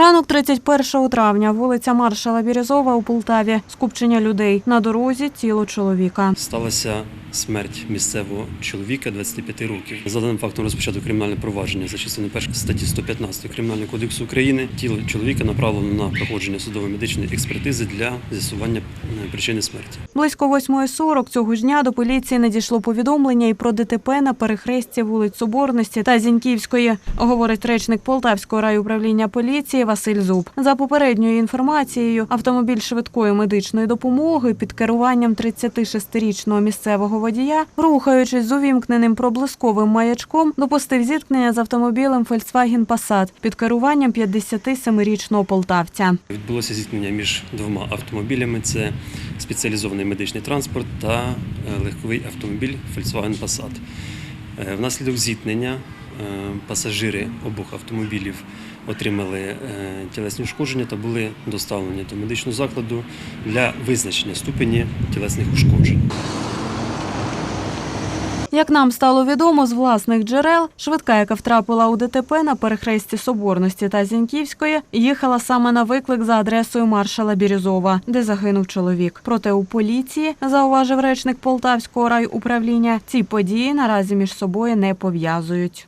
Ранок 31 травня, вулиця Маршала Бірюзова у Полтаві. Скупчення людей. На дорозі тіло чоловіка. Сталася смерть місцевого чоловіка 25 років. За даним фактом розпочато кримінальне провадження за частиною першої статті 115 Кримінального кодексу України. Тіло чоловіка направлено на проходження судово-медичної експертизи для з'ясування е, причини смерті. Близько 8.40 цього ж дня до поліції надійшло повідомлення і про ДТП на перехресті вулиць Соборності та Зіньківської, говорить речник Полтавського райуправління поліції Василь Зуб. За попередньою інформацією, автомобіль швидкої медичної допомоги під керуванням 36-річного місцевого водія, рухаючись з увімкненим проблисковим маячком, допустив зіткнення з автомобілем Volkswagen Passat під керуванням 57-річного полтавця. Відбулося зіткнення між двома автомобілями: це спеціалізований медичний транспорт та е, легковий автомобіль Volkswagen Passat. Е, Внаслідок зіткнення е, пасажири обох автомобілів отримали тілесні ушкодження та були доставлені до медичного закладу для визначення ступені тілесних ушкоджень. Як нам стало відомо з власних джерел, швидка, яка втрапила у ДТП на перехресті Соборності та Зіньківської, їхала саме на виклик за адресою маршала Бірюзова, де загинув чоловік. Проте у поліції, зауважив речник Полтавського райуправління, ці події наразі між собою не пов'язують.